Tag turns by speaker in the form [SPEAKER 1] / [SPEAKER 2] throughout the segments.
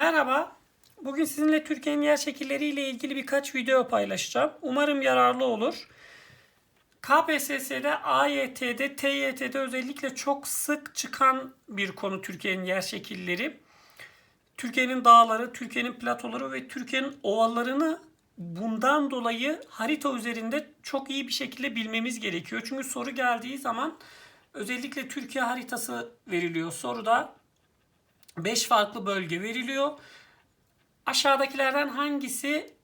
[SPEAKER 1] Merhaba. Bugün sizinle Türkiye'nin yer şekilleriyle ilgili birkaç video paylaşacağım. Umarım yararlı olur. KPSS'de, AYT'de, TYT'de özellikle çok sık çıkan bir konu Türkiye'nin yer şekilleri. Türkiye'nin dağları, Türkiye'nin platoları ve Türkiye'nin ovalarını bundan dolayı harita üzerinde çok iyi bir şekilde bilmemiz gerekiyor. Çünkü soru geldiği zaman özellikle Türkiye haritası veriliyor soruda. 5 farklı bölge veriliyor. Aşağıdakilerden hangisi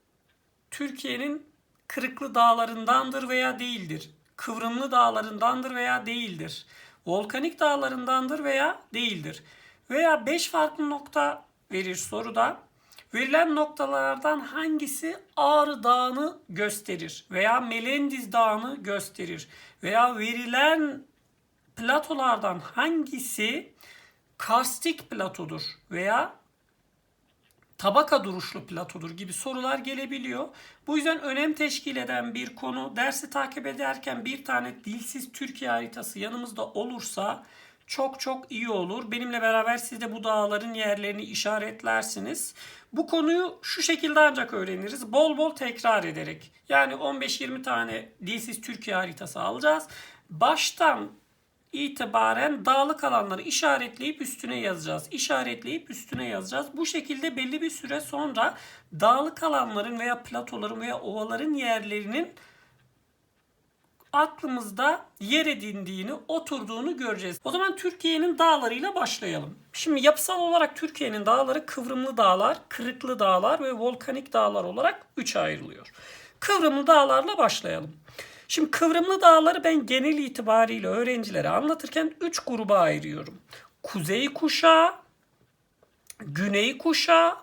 [SPEAKER 1] Türkiye'nin kırıklı dağlarındandır veya değildir? Kıvrımlı dağlarındandır veya değildir? Volkanik dağlarındandır veya değildir? Veya 5 farklı nokta verir soruda. Verilen noktalardan hangisi Ağrı Dağı'nı gösterir veya Melendiz Dağı'nı gösterir veya verilen platolardan hangisi karstik platodur veya tabaka duruşlu platodur gibi sorular gelebiliyor. Bu yüzden önem teşkil eden bir konu. Dersi takip ederken bir tane dilsiz Türkiye haritası yanımızda olursa çok çok iyi olur. Benimle beraber siz de bu dağların yerlerini işaretlersiniz. Bu konuyu şu şekilde ancak öğreniriz. Bol bol tekrar ederek. Yani 15-20 tane dilsiz Türkiye haritası alacağız. Baştan itibaren dağlık alanları işaretleyip üstüne yazacağız. İşaretleyip üstüne yazacağız. Bu şekilde belli bir süre sonra dağlık alanların veya platoların veya ovaların yerlerinin aklımızda yer edindiğini, oturduğunu göreceğiz. O zaman Türkiye'nin dağlarıyla başlayalım. Şimdi yapısal olarak Türkiye'nin dağları kıvrımlı dağlar, kırıklı dağlar ve volkanik dağlar olarak 3 ayrılıyor. Kıvrımlı dağlarla başlayalım. Şimdi kıvrımlı dağları ben genel itibariyle öğrencilere anlatırken 3 gruba ayırıyorum. Kuzey kuşağı, güney kuşağı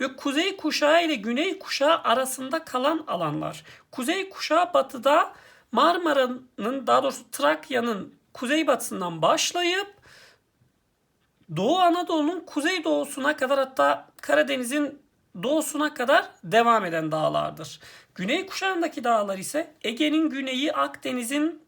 [SPEAKER 1] ve kuzey kuşağı ile güney kuşağı arasında kalan alanlar. Kuzey kuşağı batıda Marmara'nın daha doğrusu Trakya'nın kuzeybatısından başlayıp Doğu Anadolu'nun kuzey doğusuna kadar hatta Karadeniz'in doğusuna kadar devam eden dağlardır. Güney kuşağındaki dağlar ise Ege'nin güneyi Akdeniz'in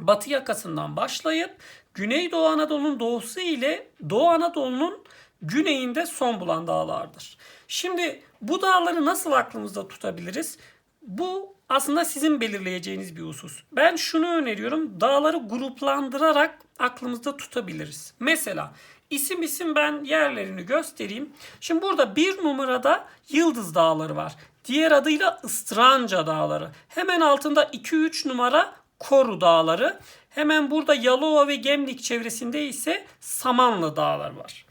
[SPEAKER 1] batı yakasından başlayıp Güneydoğu Anadolu'nun doğusu ile Doğu Anadolu'nun güneyinde son bulan dağlardır. Şimdi bu dağları nasıl aklımızda tutabiliriz? Bu aslında sizin belirleyeceğiniz bir husus. Ben şunu öneriyorum. Dağları gruplandırarak aklımızda tutabiliriz. Mesela isim isim ben yerlerini göstereyim. Şimdi burada bir numarada Yıldız Dağları var. Diğer adıyla Istranca Dağları. Hemen altında 2-3 numara Koru Dağları. Hemen burada Yalova ve Gemlik çevresinde ise Samanlı Dağları var.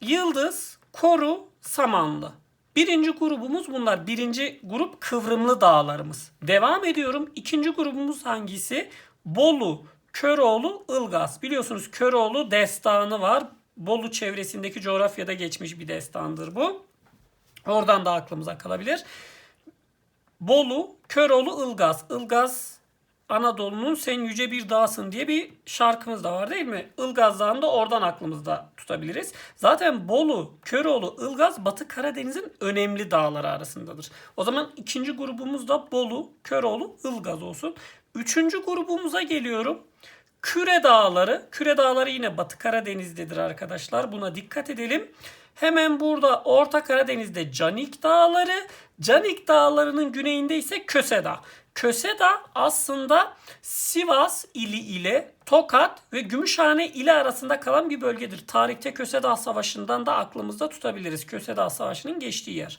[SPEAKER 1] Yıldız, Koru, Samanlı. Birinci grubumuz bunlar. Birinci grup kıvrımlı dağlarımız. Devam ediyorum. İkinci grubumuz hangisi? Bolu, Köroğlu, Ilgaz. Biliyorsunuz Köroğlu destanı var. Bolu çevresindeki coğrafyada geçmiş bir destandır bu. Oradan da aklımıza kalabilir. Bolu, Köroğlu, Ilgaz. Ilgaz Anadolu'nun sen yüce bir dağsın diye bir şarkımız da var değil mi? Ilgaz Dağı'nı da oradan aklımızda tutabiliriz. Zaten Bolu, Köroğlu, Ilgaz Batı Karadeniz'in önemli dağları arasındadır. O zaman ikinci grubumuz da Bolu, Köroğlu, Ilgaz olsun. Üçüncü grubumuza geliyorum. Küre Dağları. Küre Dağları yine Batı Karadeniz'dedir arkadaşlar. Buna dikkat edelim. Hemen burada Orta Karadeniz'de Canik Dağları, Canik Dağları'nın güneyinde ise Köse Dağ. Köse Dağ aslında Sivas ili ile Tokat ve Gümüşhane ili arasında kalan bir bölgedir. Tarihte Köse Dağ Savaşı'ndan da aklımızda tutabiliriz. Köse Dağ Savaşı'nın geçtiği yer.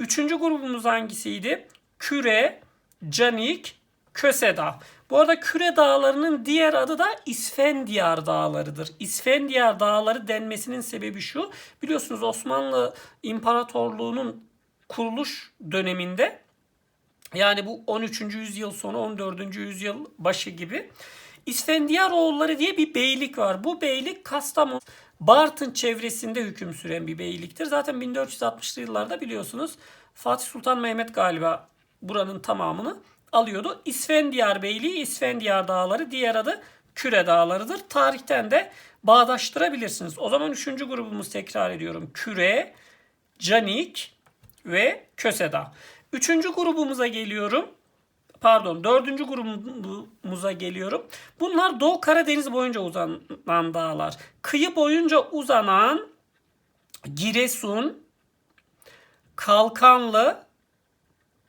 [SPEAKER 1] Üçüncü grubumuz hangisiydi? Küre, Canik, Köse Dağ. Bu arada Küre Dağları'nın diğer adı da İsfendiyar Dağları'dır. İsfendiyar Dağları denmesinin sebebi şu. Biliyorsunuz Osmanlı İmparatorluğu'nun kuruluş döneminde yani bu 13. yüzyıl sonu 14. yüzyıl başı gibi İsfendiyaroğulları diye bir beylik var. Bu beylik Kastamonu Bartın çevresinde hüküm süren bir beyliktir. Zaten 1460'lı yıllarda biliyorsunuz Fatih Sultan Mehmet galiba buranın tamamını alıyordu. İsfendiyar Beyliği, İsfendiyar Dağları diğer adı Küre Dağları'dır. Tarihten de bağdaştırabilirsiniz. O zaman üçüncü grubumuz tekrar ediyorum. Küre, Canik ve Köse Dağ. Üçüncü grubumuza geliyorum. Pardon dördüncü grubumuza geliyorum. Bunlar Doğu Karadeniz boyunca uzanan dağlar. Kıyı boyunca uzanan Giresun, Kalkanlı,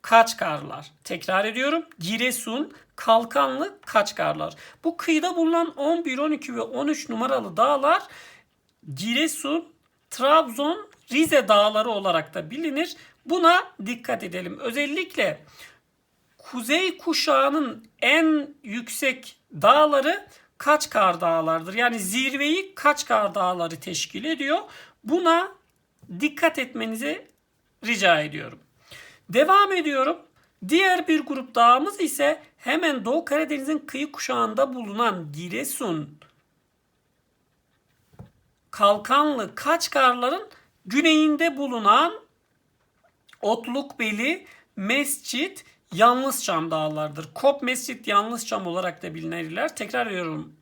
[SPEAKER 1] Kaçkarlar. Tekrar ediyorum. Giresun, Kalkanlı, Kaçkarlar. Bu kıyıda bulunan 11, 12 ve 13 numaralı dağlar Giresun, Trabzon, Rize dağları olarak da bilinir. Buna dikkat edelim. Özellikle kuzey kuşağının en yüksek dağları Kaçkar Dağları'dır. Yani zirveyi Kaçkar Dağları teşkil ediyor. Buna dikkat etmenizi rica ediyorum. Devam ediyorum. Diğer bir grup dağımız ise hemen Doğu Karadeniz'in kıyı kuşağında bulunan Giresun, Kalkanlı, Kaçkarların güneyinde bulunan Otlukbeli, Mescit, Yalnızçam dağlardır. Kop Mescit, Yalnızçam olarak da bilinirler. Tekrar ediyorum.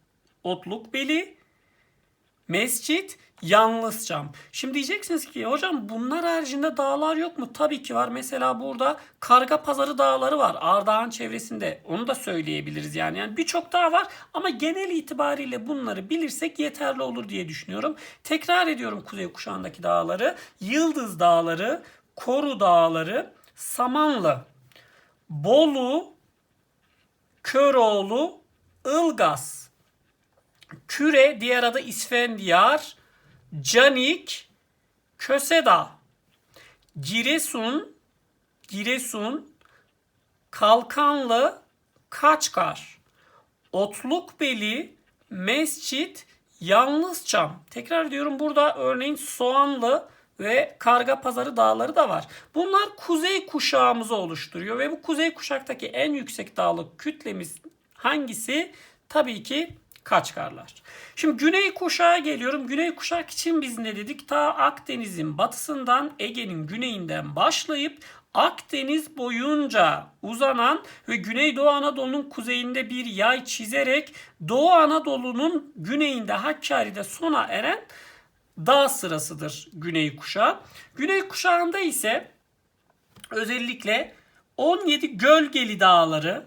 [SPEAKER 1] Otlukbeli, Mescit, Yalnızçam. Şimdi diyeceksiniz ki hocam bunlar haricinde dağlar yok mu? Tabii ki var. Mesela burada Karga Pazarı dağları var. Ardahan çevresinde. Onu da söyleyebiliriz yani. Yani birçok dağ var ama genel itibariyle bunları bilirsek yeterli olur diye düşünüyorum. Tekrar ediyorum kuzey kuşağındaki dağları. Yıldız Dağları, Koru Dağları, Samanlı, Bolu, Köroğlu, Ilgaz, Küre, diğer adı İsfendiyar, Canik, Köseda, Giresun, Giresun, Kalkanlı, Kaçkar, Otlukbeli, Mescit, Yalnızçam. Tekrar diyorum burada örneğin Soğanlı ve Karga Pazarı dağları da var. Bunlar kuzey kuşağımızı oluşturuyor ve bu kuzey kuşaktaki en yüksek dağlık kütlemiz hangisi? Tabii ki Kaçkarlar. Şimdi güney kuşağa geliyorum. Güney kuşak için biz ne dedik? Ta Akdeniz'in batısından Ege'nin güneyinden başlayıp Akdeniz boyunca uzanan ve Güneydoğu Anadolu'nun kuzeyinde bir yay çizerek Doğu Anadolu'nun güneyinde Hakkari'de sona eren dağ sırasıdır Güney kuşağı. Güney kuşağında ise özellikle 17 gölgeli dağları,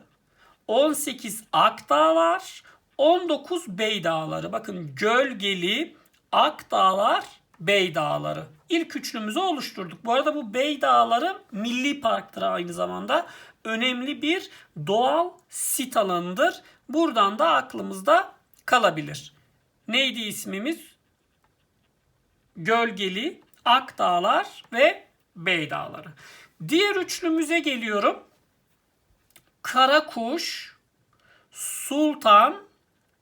[SPEAKER 1] 18 ak dağlar, 19 bey dağları. Bakın gölgeli, ak dağlar, bey dağları. İlk üçlümüzü oluşturduk. Bu arada bu bey dağları milli parktır aynı zamanda. Önemli bir doğal sit alanıdır. Buradan da aklımızda kalabilir. Neydi ismimiz? Gölgeli, Ak Dağlar ve Bey Dağları. Diğer üçlümüze geliyorum. Karakuş, Sultan,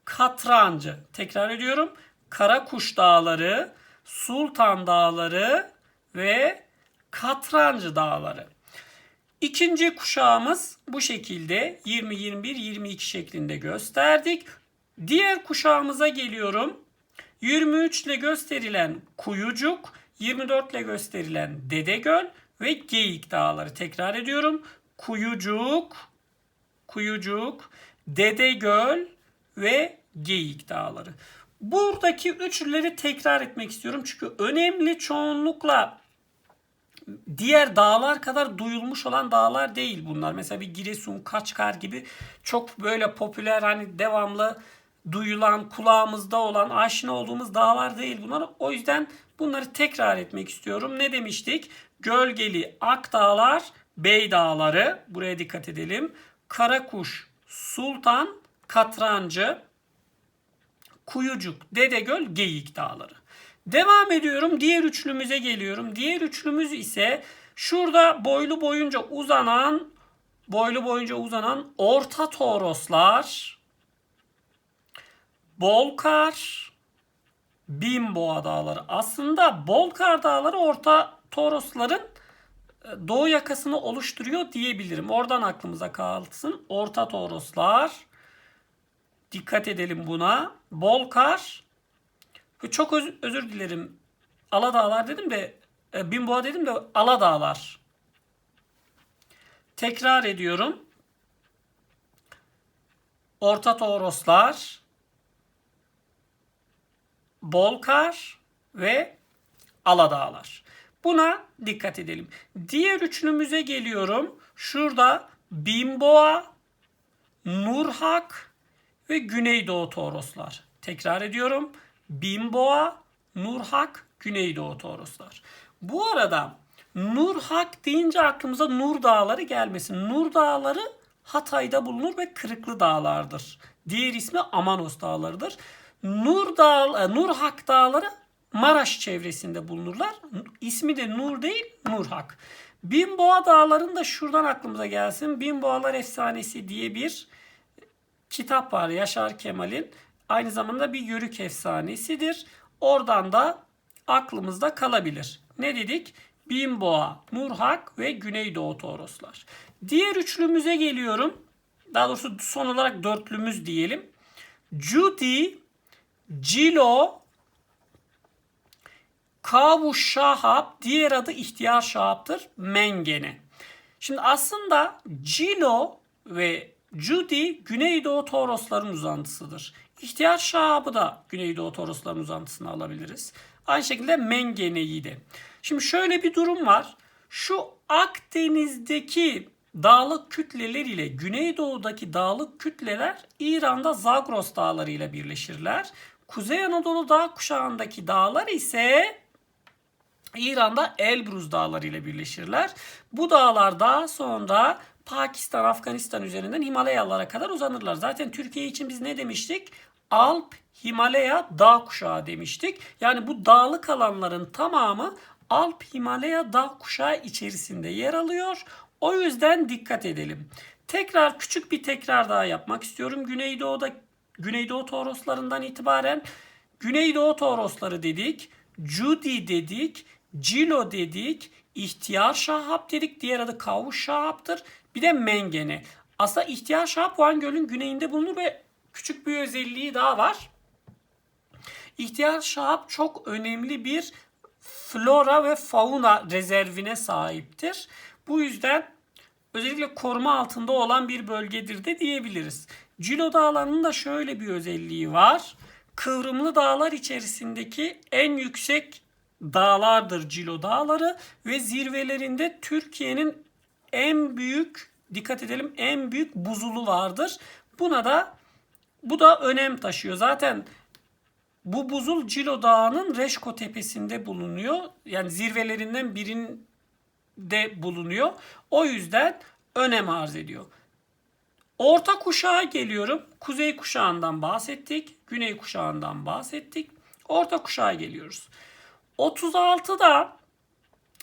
[SPEAKER 1] Katrancı. Tekrar ediyorum. Karakuş Dağları, Sultan Dağları ve Katrancı Dağları. İkinci kuşağımız bu şekilde 20, 21, 22 şeklinde gösterdik. Diğer kuşağımıza geliyorum. 23 ile gösterilen Kuyucuk, 24 ile gösterilen Dedegöl ve Geyik Dağları. Tekrar ediyorum. Kuyucuk, Kuyucuk, Dedegöl ve Geyik Dağları. Buradaki üçlüleri tekrar etmek istiyorum. Çünkü önemli çoğunlukla diğer dağlar kadar duyulmuş olan dağlar değil bunlar. Mesela bir Giresun, Kaçkar gibi çok böyle popüler hani devamlı duyulan, kulağımızda olan, aşina olduğumuz dağlar değil bunlar. O yüzden bunları tekrar etmek istiyorum. Ne demiştik? Gölgeli Ak Dağlar, Bey Dağları. Buraya dikkat edelim. Karakuş, Sultan, Katrancı, Kuyucuk, Dedegöl, Geyik Dağları. Devam ediyorum. Diğer üçlümüze geliyorum. Diğer üçlümüz ise şurada boylu boyunca uzanan boylu boyunca uzanan Orta Toroslar, Bolkar, Bimboğa Dağları. Aslında Bolkar Dağları Orta Torosların e, doğu yakasını oluşturuyor diyebilirim. Oradan aklımıza kalsın. Orta Toroslar. Dikkat edelim buna. Bolkar. Çok öz- özür dilerim. Aladağlar dedim de e, Bimboğa dedim de Aladağlar. Tekrar ediyorum. Orta Toroslar, Bolkar ve Aladağlar. Buna dikkat edelim. Diğer üçlümüze geliyorum. Şurada Bimboğa, Nurhak ve Güneydoğu Toroslar. Tekrar ediyorum. Bimboğa, Nurhak Güneydoğu Toroslar. Bu arada Nurhak deyince aklımıza Nur Dağları gelmesin. Nur Dağları Hatay'da bulunur ve Kırıklı Dağlardır. Diğer ismi Amanos Dağları'dır. Nur Dağ, e, Nurhak Dağları Maraş çevresinde bulunurlar. İsmi de Nur değil, Nurhak. Binboğa Dağları'nda şuradan aklımıza gelsin. Binboğalar Efsanesi diye bir kitap var Yaşar Kemal'in. Aynı zamanda bir yörük efsanesidir. Oradan da aklımızda kalabilir. Ne dedik? Binboğa, Nurhak ve Güneydoğu Toroslar. Diğer üçlümüze geliyorum. Daha doğrusu son olarak dörtlümüz diyelim. Judy, Cilo, Kavu Şahap, diğer adı İhtiyar Şahap'tır. Mengene. Şimdi aslında Cilo ve Judy Güneydoğu Torosların uzantısıdır. İhtiyar Şahab'ı da Güneydoğu Torosların uzantısına alabiliriz. Aynı şekilde Mengene'yi de. Şimdi şöyle bir durum var. Şu Akdeniz'deki dağlık kütleler ile Güneydoğu'daki dağlık kütleler İran'da Zagros dağları ile birleşirler. Kuzey Anadolu dağ kuşağındaki dağlar ise İran'da Elbruz dağları ile birleşirler. Bu dağlar daha sonra Pakistan, Afganistan üzerinden Himalayalara kadar uzanırlar. Zaten Türkiye için biz ne demiştik? Alp, Himalaya, dağ kuşağı demiştik. Yani bu dağlık alanların tamamı Alp, Himalaya, dağ kuşağı içerisinde yer alıyor. O yüzden dikkat edelim. Tekrar küçük bir tekrar daha yapmak istiyorum. Güneydoğu'da Güneydoğu Toroslarından itibaren Güneydoğu Torosları dedik. Judy dedik. Cilo dedik. İhtiyar Şahap dedik. Diğer adı Kavuş Şahap'tır. Bir de Mengene. Aslında İhtiyar Şahap Van Gölü'nün güneyinde bulunur ve küçük bir özelliği daha var. İhtiyar Şahap çok önemli bir flora ve fauna rezervine sahiptir. Bu yüzden özellikle koruma altında olan bir bölgedir de diyebiliriz. Cilo Dağları'nın da şöyle bir özelliği var. Kıvrımlı dağlar içerisindeki en yüksek dağlardır Cilo Dağları ve zirvelerinde Türkiye'nin en büyük dikkat edelim en büyük buzulu vardır. Buna da bu da önem taşıyor. Zaten bu buzul Cilo Dağı'nın Reşko Tepesi'nde bulunuyor. Yani zirvelerinden birinde bulunuyor. O yüzden önem arz ediyor. Orta kuşağa geliyorum. Kuzey kuşağından bahsettik. Güney kuşağından bahsettik. Orta kuşağa geliyoruz. 36'da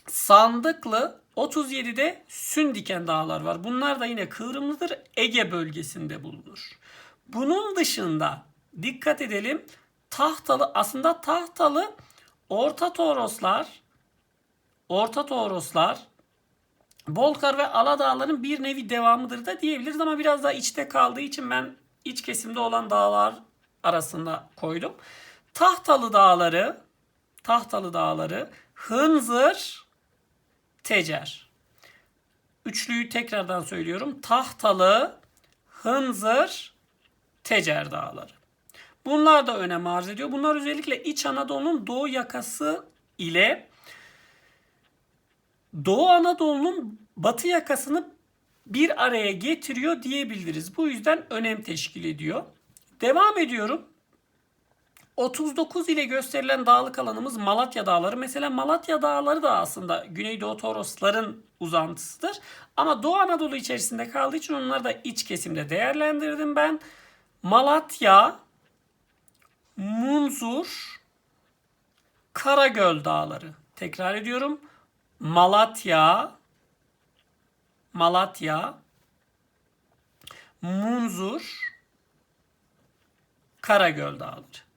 [SPEAKER 1] Sandıklı, 37'de Sündiken dağlar var. Bunlar da yine kıvrımlıdır. Ege bölgesinde bulunur. Bunun dışında dikkat edelim. Tahtalı aslında tahtalı Orta Toroslar Orta Toroslar Bolkar ve Aladağların bir nevi devamıdır da diyebiliriz ama biraz daha içte kaldığı için ben iç kesimde olan dağlar arasında koydum. Tahtalı dağları Tahtalı dağları Hınzır Tecer. Üçlüyü tekrardan söylüyorum. Tahtalı, Hınzır, Tecer dağları. Bunlar da önem arz ediyor. Bunlar özellikle İç Anadolu'nun doğu yakası ile Doğu Anadolu'nun batı yakasını bir araya getiriyor diyebiliriz. Bu yüzden önem teşkil ediyor. Devam ediyorum. 39 ile gösterilen dağlık alanımız Malatya Dağları. Mesela Malatya Dağları da aslında Güneydoğu Torosların uzantısıdır. Ama Doğu Anadolu içerisinde kaldığı için onları da iç kesimde değerlendirdim ben. Malatya, Munzur, Karagöl Dağları. Tekrar ediyorum. Malatya, Malatya, Munzur, Karagöl Dağları.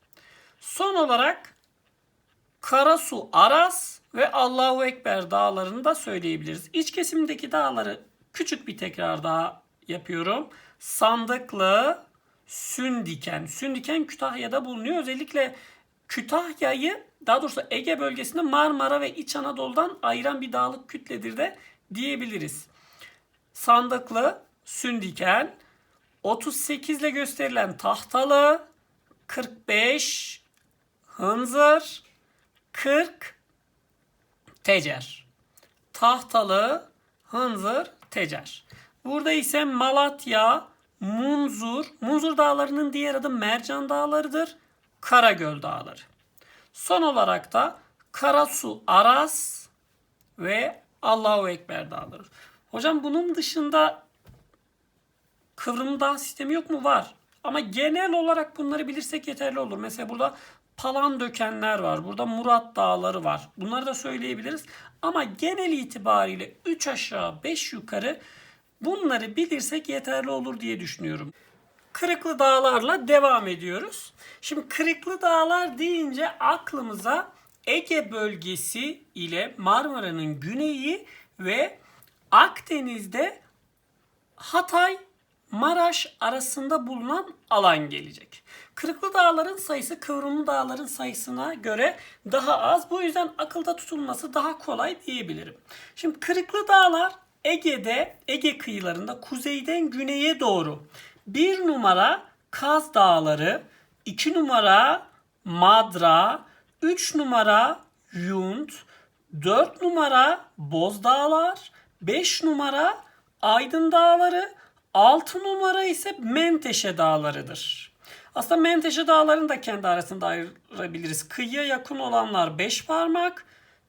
[SPEAKER 1] Son olarak Karasu Aras ve Allahu Ekber dağlarını da söyleyebiliriz. İç kesimdeki dağları küçük bir tekrar daha yapıyorum. Sandıklı, Sündiken. Sündiken Kütahya'da bulunuyor. Özellikle Kütahya'yı daha doğrusu Ege bölgesinde Marmara ve İç Anadolu'dan ayıran bir dağlık kütledir de diyebiliriz. Sandıklı, Sündiken, 38 ile gösterilen tahtalı, 45 Hınzır 40 Tecer. Tahtalı Hınzır Tecer. Burada ise Malatya, Munzur, Munzur dağlarının diğer adı Mercan dağlarıdır. Karagöl dağları. Son olarak da Karasu Aras ve Allahu Ekber dağları. Hocam bunun dışında kıvrım dağ sistemi yok mu? Var. Ama genel olarak bunları bilirsek yeterli olur. Mesela burada Palan dökenler var. Burada Murat dağları var. Bunları da söyleyebiliriz. Ama genel itibariyle 3 aşağı 5 yukarı bunları bilirsek yeterli olur diye düşünüyorum. Kırıklı dağlarla devam ediyoruz. Şimdi Kırıklı dağlar deyince aklımıza Ege bölgesi ile Marmara'nın güneyi ve Akdeniz'de Hatay Maraş arasında bulunan alan gelecek. Kırıklı dağların sayısı kıvrımlı dağların sayısına göre daha az. Bu yüzden akılda tutulması daha kolay diyebilirim. Şimdi kırıklı dağlar Ege'de, Ege kıyılarında kuzeyden güneye doğru bir numara Kaz Dağları, iki numara Madra, üç numara Yunt, dört numara Bozdağlar, beş numara Aydın Dağları, 6 numara ise Menteşe Dağları'dır. Aslında Menteşe Dağları'nı da kendi arasında ayırabiliriz. Kıyıya yakın olanlar 5 parmak,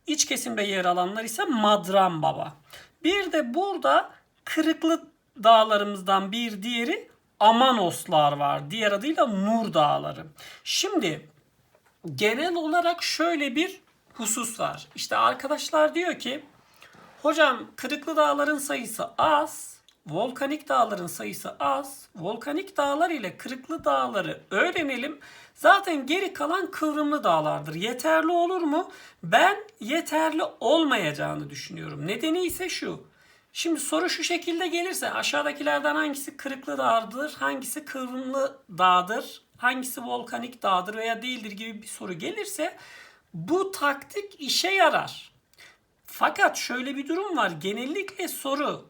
[SPEAKER 1] iç kesimde yer alanlar ise Madran Baba. Bir de burada Kırıklı Dağlarımızdan bir diğeri Amanoslar var. Diğer adıyla Nur Dağları. Şimdi genel olarak şöyle bir husus var. İşte arkadaşlar diyor ki hocam Kırıklı Dağların sayısı az, volkanik dağların sayısı az. Volkanik dağlar ile kırıklı dağları öğrenelim. Zaten geri kalan kıvrımlı dağlardır. Yeterli olur mu? Ben yeterli olmayacağını düşünüyorum. Nedeni ise şu. Şimdi soru şu şekilde gelirse aşağıdakilerden hangisi kırıklı dağdır, hangisi kıvrımlı dağdır, hangisi volkanik dağdır veya değildir gibi bir soru gelirse bu taktik işe yarar. Fakat şöyle bir durum var. Genellikle soru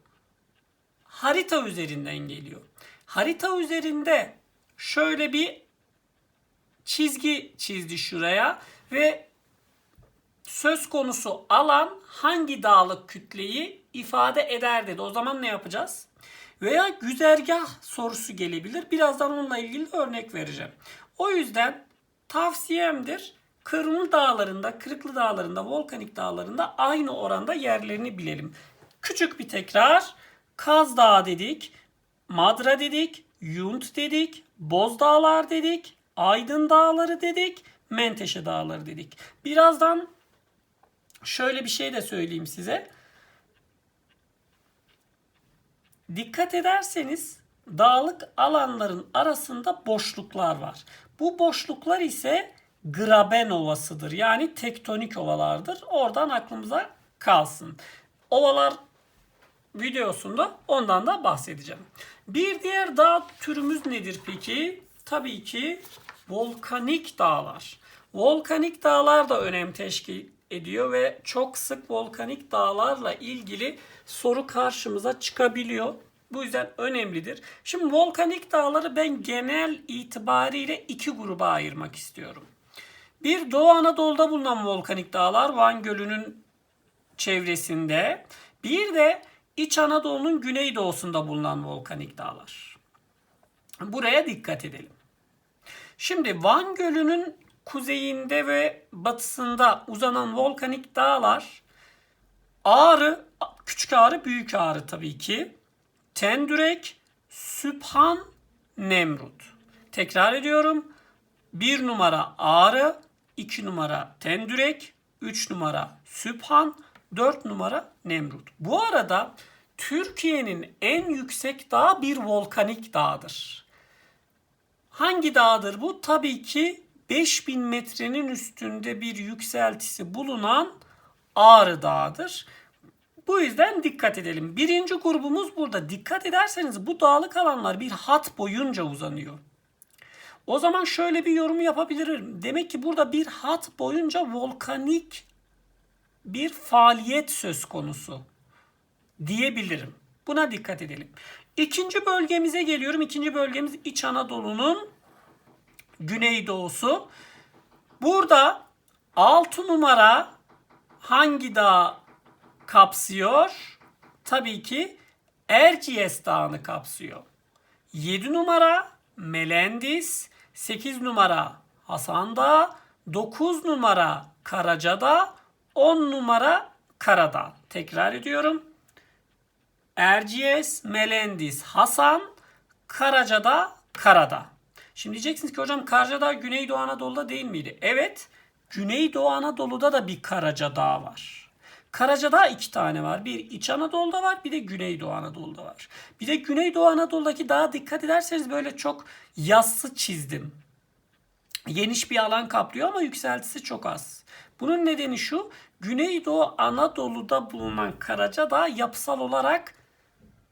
[SPEAKER 1] harita üzerinden geliyor. Harita üzerinde şöyle bir çizgi çizdi şuraya ve söz konusu alan hangi dağlık kütleyi ifade eder dedi. O zaman ne yapacağız? Veya güzergah sorusu gelebilir. Birazdan onunla ilgili örnek vereceğim. O yüzden tavsiyemdir. Kırmızı dağlarında, Kırıklı dağlarında, volkanik dağlarında aynı oranda yerlerini bilelim. Küçük bir tekrar. Kaz Dağı dedik, Madra dedik, Yunt dedik, Boz Dağlar dedik, Aydın Dağları dedik, Menteşe Dağları dedik. Birazdan şöyle bir şey de söyleyeyim size. Dikkat ederseniz dağlık alanların arasında boşluklar var. Bu boşluklar ise graben ovasıdır. Yani tektonik ovalardır. Oradan aklımıza kalsın. Ovalar videosunda ondan da bahsedeceğim. Bir diğer dağ türümüz nedir peki? Tabii ki volkanik dağlar. Volkanik dağlar da önem teşkil ediyor ve çok sık volkanik dağlarla ilgili soru karşımıza çıkabiliyor. Bu yüzden önemlidir. Şimdi volkanik dağları ben genel itibariyle iki gruba ayırmak istiyorum. Bir Doğu Anadolu'da bulunan volkanik dağlar Van Gölü'nün çevresinde. Bir de İç Anadolu'nun güneydoğusunda bulunan volkanik dağlar. Buraya dikkat edelim. Şimdi Van Gölü'nün kuzeyinde ve batısında uzanan volkanik dağlar Ağrı, Küçük Ağrı, Büyük Ağrı tabii ki. Tendürek, Sübhan, Nemrut. Tekrar ediyorum. Bir numara Ağrı, iki numara Tendürek, üç numara Sübhan, 4 numara Nemrut. Bu arada Türkiye'nin en yüksek dağı bir volkanik dağdır. Hangi dağdır bu? Tabii ki 5000 metrenin üstünde bir yükseltisi bulunan Ağrı Dağı'dır. Bu yüzden dikkat edelim. Birinci grubumuz burada. Dikkat ederseniz bu dağlık alanlar bir hat boyunca uzanıyor. O zaman şöyle bir yorum yapabilirim. Demek ki burada bir hat boyunca volkanik bir faaliyet söz konusu diyebilirim. Buna dikkat edelim. İkinci bölgemize geliyorum. İkinci bölgemiz İç Anadolu'nun güneydoğusu. Burada 6 numara hangi dağ kapsıyor? Tabii ki Erciyes Dağı'nı kapsıyor. 7 numara Melendis, 8 numara Hasan Dağı, 9 numara Karacadağ, 10 numara Karadağ. Tekrar ediyorum. Erciyes, Melendis, Hasan, Karacadağ, Karadağ. Şimdi diyeceksiniz ki hocam Karacadağ Güneydoğu Anadolu'da değil miydi? Evet. Güneydoğu Anadolu'da da bir Karacadağ var. Karacadağ iki tane var. Bir İç Anadolu'da var bir de Güneydoğu Anadolu'da var. Bir de Güneydoğu Anadolu'daki dağa dikkat ederseniz böyle çok yassı çizdim. Geniş bir alan kaplıyor ama yükseltisi çok az. Bunun nedeni şu. Güneydoğu Anadolu'da bulunan Karacadağ yapısal olarak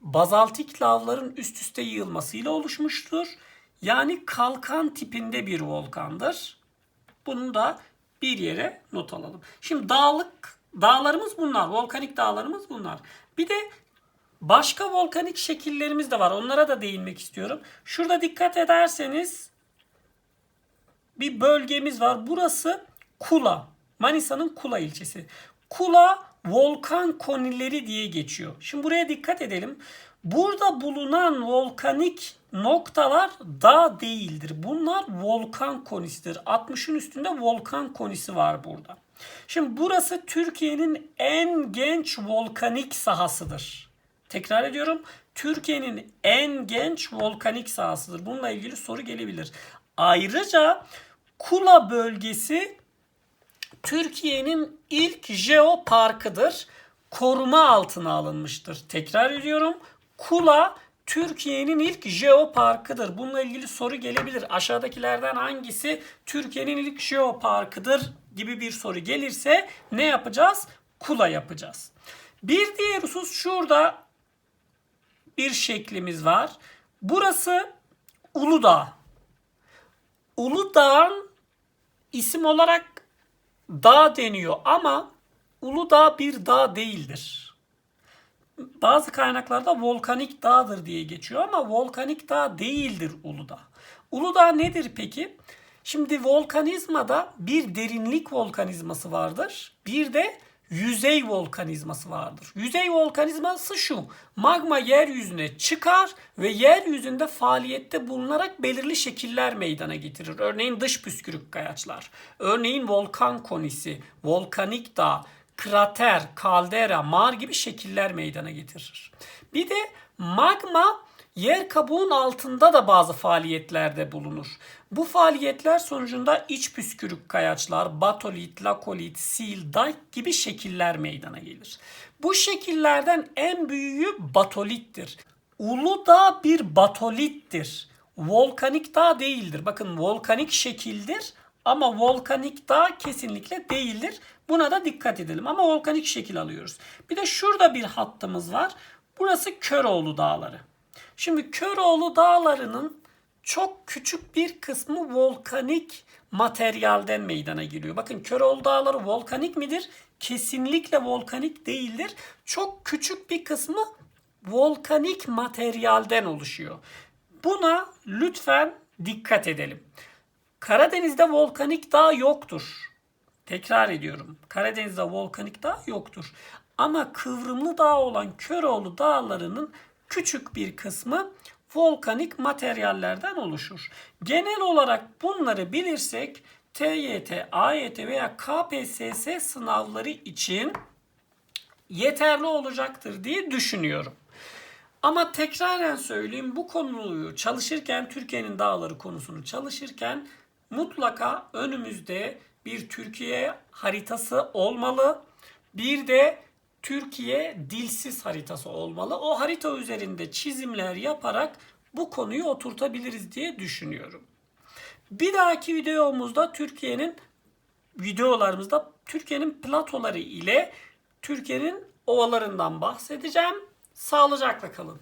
[SPEAKER 1] bazaltik lavların üst üste yığılmasıyla oluşmuştur. Yani kalkan tipinde bir volkandır. Bunu da bir yere not alalım. Şimdi dağlık dağlarımız bunlar. Volkanik dağlarımız bunlar. Bir de başka volkanik şekillerimiz de var. Onlara da değinmek istiyorum. Şurada dikkat ederseniz bir bölgemiz var. Burası Kula. Manisa'nın Kula ilçesi. Kula volkan konileri diye geçiyor. Şimdi buraya dikkat edelim. Burada bulunan volkanik noktalar dağ değildir. Bunlar volkan konisidir. 60'ın üstünde volkan konisi var burada. Şimdi burası Türkiye'nin en genç volkanik sahasıdır. Tekrar ediyorum. Türkiye'nin en genç volkanik sahasıdır. Bununla ilgili soru gelebilir. Ayrıca Kula bölgesi Türkiye'nin ilk jeoparkıdır. Koruma altına alınmıştır. Tekrar ediyorum. Kula Türkiye'nin ilk jeoparkıdır. Bununla ilgili soru gelebilir. Aşağıdakilerden hangisi Türkiye'nin ilk jeoparkıdır gibi bir soru gelirse ne yapacağız? Kula yapacağız. Bir diğer husus şurada bir şeklimiz var. Burası Uludağ. Uludağ'ın isim olarak dağ deniyor ama Uludağ bir dağ değildir. Bazı kaynaklarda volkanik dağdır diye geçiyor ama volkanik dağ değildir Uludağ. Uludağ nedir peki? Şimdi volkanizmada bir derinlik volkanizması vardır. Bir de yüzey volkanizması vardır. Yüzey volkanizması şu. Magma yeryüzüne çıkar ve yeryüzünde faaliyette bulunarak belirli şekiller meydana getirir. Örneğin dış püskürük kayaçlar. Örneğin volkan konisi, volkanik dağ, krater, kaldera, mağar gibi şekiller meydana getirir. Bir de magma yer kabuğun altında da bazı faaliyetlerde bulunur. Bu faaliyetler sonucunda iç püskürük kayaçlar, batolit, lakolit, sil, dike gibi şekiller meydana gelir. Bu şekillerden en büyüğü batolittir. Uludağ bir batolittir. Volkanik dağ değildir. Bakın volkanik şekildir ama volkanik dağ kesinlikle değildir. Buna da dikkat edelim ama volkanik şekil alıyoruz. Bir de şurada bir hattımız var. Burası Köroğlu Dağları. Şimdi Köroğlu Dağları'nın çok küçük bir kısmı volkanik materyalden meydana geliyor. Bakın Köroğlu Dağları volkanik midir? Kesinlikle volkanik değildir. Çok küçük bir kısmı volkanik materyalden oluşuyor. Buna lütfen dikkat edelim. Karadeniz'de volkanik dağ yoktur. Tekrar ediyorum. Karadeniz'de volkanik dağ yoktur. Ama Kıvrımlı Dağ olan Köroğlu Dağları'nın küçük bir kısmı volkanik materyallerden oluşur. Genel olarak bunları bilirsek TYT, AYT veya KPSS sınavları için yeterli olacaktır diye düşünüyorum. Ama tekraren söyleyeyim bu konuyu çalışırken Türkiye'nin dağları konusunu çalışırken mutlaka önümüzde bir Türkiye haritası olmalı. Bir de Türkiye dilsiz haritası olmalı. O harita üzerinde çizimler yaparak bu konuyu oturtabiliriz diye düşünüyorum. Bir dahaki videomuzda Türkiye'nin videolarımızda Türkiye'nin platoları ile Türkiye'nin ovalarından bahsedeceğim. Sağlıcakla kalın.